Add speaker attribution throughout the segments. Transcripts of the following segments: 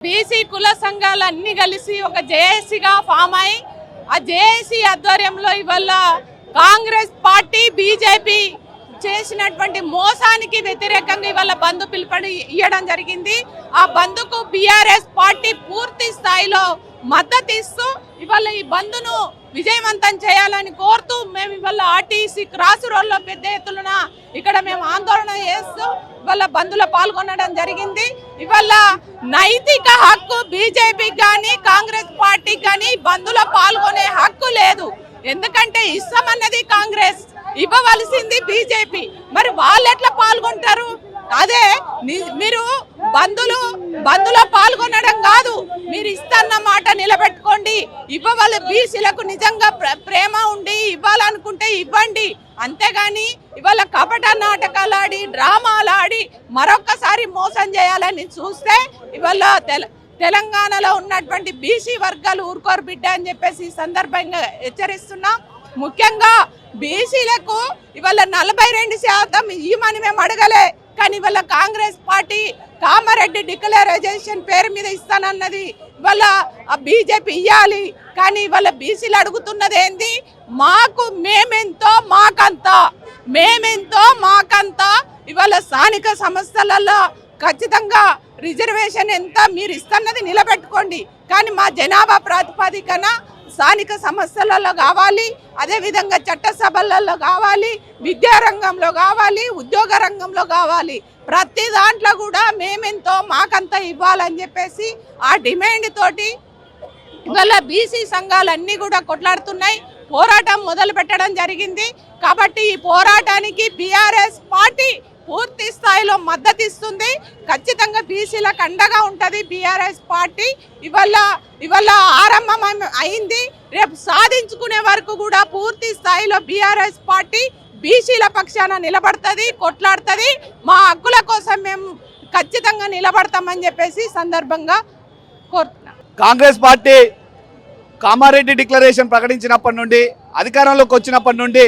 Speaker 1: BC కుల సంఘాలు అన్ని కలిసి ఒక జేఏసీగా ఫామ్ అయి ఆ జేఏసీ ఆధ్వర్యంలో ఇవాళ కాంగ్రెస్ పార్టీ బీజేపీ చేసినటువంటి మోసానికి వ్యతిరేకంగా ఇవాళ బంధు పిలుపడి ఇవ్వడం జరిగింది. ఆ బంధుకు బీఆర్ఎస్ పార్టీ పూర్తి స్థాయిలో మద్దతు ఇస్తూ ఇవాళ ఈ బంధును విజయవంతం చేయాలని కోరుతూ మేము ఇవాళ ఆర్టీసీ క్రాస్ రోడ్లో పెద్ద ఎత్తున ఇక్కడ మేము ఆందోళన చేస్తూ ఇవాళ బంధులో పాల్గొనడం జరిగింది. ఇవాళ నైతిక హక్కు బీజేపీకి కానీ కాంగ్రెస్ పార్టీకి కానీ బంధులో పాల్గొనే హక్కు లేదు. ఎందుకంటే ఇస్తామన్నది కాంగ్రెస్. ఇవ్వవలసింది బీజేపీ. మరి వాళ్ళు ఎట్లా పాల్గొంటారు? అదే ని- మీరు బంధులు బంధులో పాల్గొనడం కాదు. మీరు ఇస్తున్న మాట నిలబెట్టుకోండి. ఇవ్వవల బీసీలకు నిజంగా ప్ర- ప్రేమ ఉండి ఇవ్వాలనుకుంటే ఇవ్వండి. అంతేగాని ఇవాళ కపట నాటకాలు ఆడి డ్రామాలు ఆడి మరొక్కసారి మోసం చేయాలని చూస్తే ఇవాళ తెల తెలంగాణలో ఉన్నటువంటి బీసీ వర్గాలు ఊరుకోరు బిడ్డ అని చెప్పేసి ఈ సందర్భంగా హెచ్చరిస్తున్నాం. ముఖ్యంగా బీసీలకు ఇవాళ నలభై రెండు శాతం ఇవ్వమని మేము అడగలే. కానీ ఇవాళ కాంగ్రెస్ పార్టీ కామారెడ్డి డిక్లరైజేషన్ పేరు మీద ఇస్తానన్నది ఇవాళ బీజేపీ ఇవ్వాలి కానీ ఇవాళ బీసీలు అడుగుతున్నది ఏంది? మాకు మేమెంతో మాకంత. మేమెంతో మాకంత. ఇవాళ స్థానిక సంస్థలలో ఖచ్చితంగా రిజర్వేషన్ ఎంత మీరు ఇస్తున్నది నిలబెట్టుకోండి. కానీ మా జనాభా ప్రాతిపదికన స్థానిక సంస్థలలో కావాలి. అదేవిధంగా చట్టసభలలో కావాలి. విద్యారంగంలో కావాలి. ఉద్యోగ రంగంలో కావాలి. ప్రతి దాంట్లో కూడా మేమెంతో మాకంతా ఇవ్వాలని చెప్పేసి ఆ డిమాండ్ తోటి ఇవాళ బీసీ సంఘాలన్నీ కూడా కొట్లాడుతున్నాయి. పోరాటం మొదలు పెట్టడం జరిగింది. కాబట్టి ఈ పోరాటానికి బీఆర్ఎస్ పార్టీ పూర్తి స్థాయిలో మద్దతు ఇస్తుంది. ఖచ్చితంగా బీసీలకు అండగా ఉంటుంది బీఆర్ఎస్ పార్టీ. ఇవాళ ఇవాళ ఆరంభం అయింది. రేపు సాధించుకునే వరకు కూడా పూర్తి స్థాయిలో బీఆర్ఎస్ పార్టీ బీసీల పక్షాన నిలబడుతుంది కొట్లాడుతుంది. మా హక్కుల కోసం మేము ఖచ్చితంగా నిలబడతామని చెప్పేసి సందర్భంగా కోరుతున్నాం.
Speaker 2: కాంగ్రెస్ పార్టీ కామారెడ్డి డిక్లరేషన్ ప్రకటించినప్పటి నుండి అధికారంలోకి వచ్చినప్పటి నుండి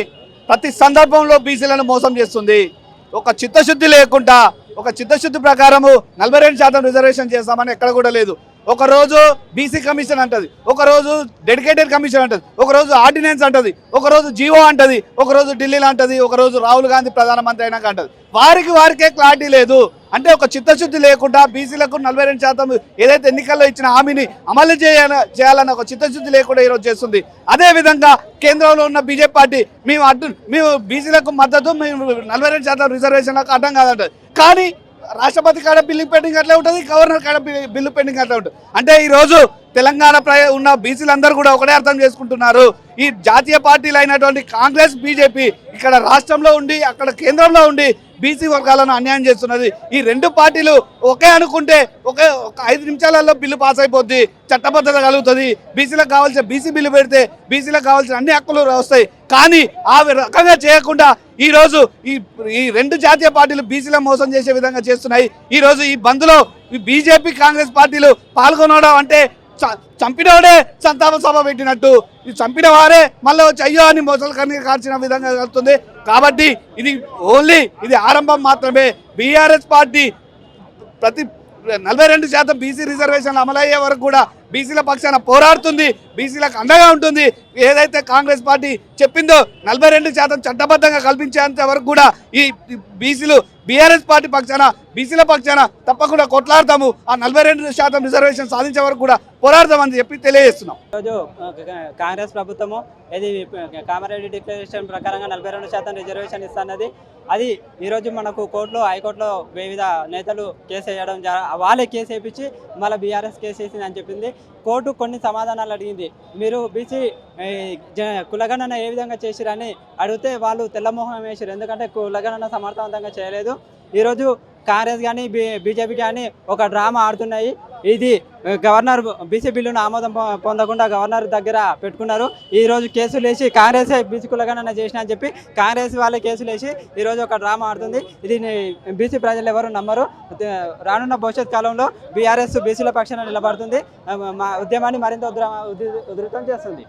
Speaker 2: ప్రతి సందర్భంలో బీసీలను మోసం చేస్తుంది. ఒక చిత్తశుద్ధి లేకుండా ఒక చిత్తశుద్ధి ప్రకారము నలభై రెండు శాతం రిజర్వేషన్ చేస్తామని ఎక్కడ కూడా లేదు. ఒకరోజు బీసీ కమిషన్ అంటది ఒకరోజు డెడికేటెడ్ కమిషన్ అంటది ఒకరోజు ఆర్డినెన్స్ అంటది ఒకరోజు జీవో అంటది ఒక రోజు ఢిల్లీలో అంటది ఒక రోజు రాహుల్ గాంధీ ప్రధానమంత్రి అయినాక అంటది. వారికి వారికే క్లారిటీ లేదు. అంటే ఒక చిత్తశుద్ధి లేకుండా బీసీలకు నలభై రెండు శాతం ఏదైతే ఎన్నికల్లో ఇచ్చిన హామీని అమలు చేయాల చేయాలన్న ఒక చిత్తశుద్ధి లేకుండా ఈరోజు చేస్తుంది. అదే విధంగా కేంద్రంలో ఉన్న బీజేపీ పార్టీ మేము అడ్డు మేము బీసీలకు మద్దతు మేము నలభై రెండు శాతం రిజర్వేషన్లకు అడ్డం కాదంటది. కానీ రాష్ట్రపతి కాడ బిల్లు పెండింగ్ అట్లా ఉంటుంది గవర్నర్ కాడ బిల్లు పెండింగ్ అట్లా ఉంటుంది. అంటే ఈ రోజు తెలంగాణ ఉన్న బీసీలందరూ కూడా ఒకటే అర్థం చేసుకుంటున్నారు. ఈ జాతీయ పార్టీలు అయినటువంటి కాంగ్రెస్ బీజేపీ ఇక్కడ రాష్ట్రంలో ఉండి అక్కడ కేంద్రంలో ఉండి బీసీ వర్గాలను అన్యాయం చేస్తున్నది. ఈ రెండు పార్టీలు ఒకే అనుకుంటే ఒకే ఒక ఐదు నిమిషాలలో బిల్లు పాస్ అయిపోద్ది చట్టబద్ధత కలుగుతుంది. బీసీలకు కావాల్సిన బీసీ బిల్లు పెడితే బీసీలకు కావాల్సిన అన్ని హక్కులు వస్తాయి. కానీ ఆ రకంగా చేయకుండా ఈరోజు ఈ ఈ రెండు జాతీయ పార్టీలు బీసీల మోసం చేసే విధంగా చేస్తున్నాయి. ఈ రోజు ఈ బంద్లో ఈ బీజేపీ కాంగ్రెస్ పార్టీలు పాల్గొనడం అంటే చంపినవాడే సంతాప సభ పెట్టినట్టు. ఇది చంపిన వారే మళ్ళీ వచ్చి అయ్యో అని మొసలు కన్నీ కాల్చిన విధంగా జరుగుతుంది. కాబట్టి ఇది ఓన్లీ ఇది ఆరంభం మాత్రమే. బీఆర్ఎస్ పార్టీ ప్రతి నలభై రెండు శాతం బీసీ రిజర్వేషన్లు అమలయ్యే వరకు కూడా బీసీల పక్షాన పోరాడుతుంది. బీసీలకు అండగా ఉంటుంది. ఏదైతే కాంగ్రెస్ పార్టీ చెప్పిందో నలభై రెండు శాతం చట్టబద్ధంగా కల్పించేంత వరకు కూడా ఈ బీసీలు బీఆర్ఎస్ పార్టీ పక్షాన బీసీల పక్షాన తప్పకుండా కొట్లాడతాము. ఆ నలభై రెండు శాతం రిజర్వేషన్ సాధించే వరకు కూడా పోరాడతామని చెప్పి తెలియజేస్తున్నాం.
Speaker 3: ఈరోజు కాంగ్రెస్ ప్రభుత్వము ఇది కామారెడ్డి డిక్లరేషన్ ప్రకారంగా నలభై రెండు శాతం రిజర్వేషన్ ఇస్తున్నది. అది ఈరోజు మనకు కోర్టులో హైకోర్టులో వివిధ నేతలు కేసు వేయడం జర- వాళ్ళే కేసు వేయించి మళ్ళీ బీఆర్ఎస్ కేసు వేసింది అని చెప్పింది. కోర్టు కొన్ని సమాధానాలు అడిగింది. మీరు బీసీ కులగణన ఏ విధంగా చేసిరని అడిగితే వాళ్ళు తెల్లమోహం వేసారు ఎందుకంటే కులగణన సమర్థవంతంగా చేయలేదు. ఈరోజు కాంగ్రెస్ కానీ బీ బీజేపీ కానీ ఒక డ్రామా ఆడుతున్నాయి. ఇది గవర్నర్ బీసీ బిల్లును ఆమోదం పొందకుండా గవర్నర్ దగ్గర పెట్టుకున్నారు. ఈ రోజు కేసులు వేసి కాంగ్రెస్ బీసీ కులగణన చేసిన అని చెప్పి కాంగ్రెస్ వాళ్ళే కేసులు వేసి ఈరోజు ఒక డ్రామా ఆడుతుంది. ఇది బీసీ ప్రజలు ఎవరు నమ్మరు. రానున్న భవిష్యత్ కాలంలో బీఆర్ఎస్ బీసీల పక్షాన నిలబడుతుంది. మా ఉద్యమాన్ని మరింత ఉద్ర ఉధృతం చేస్తుంది.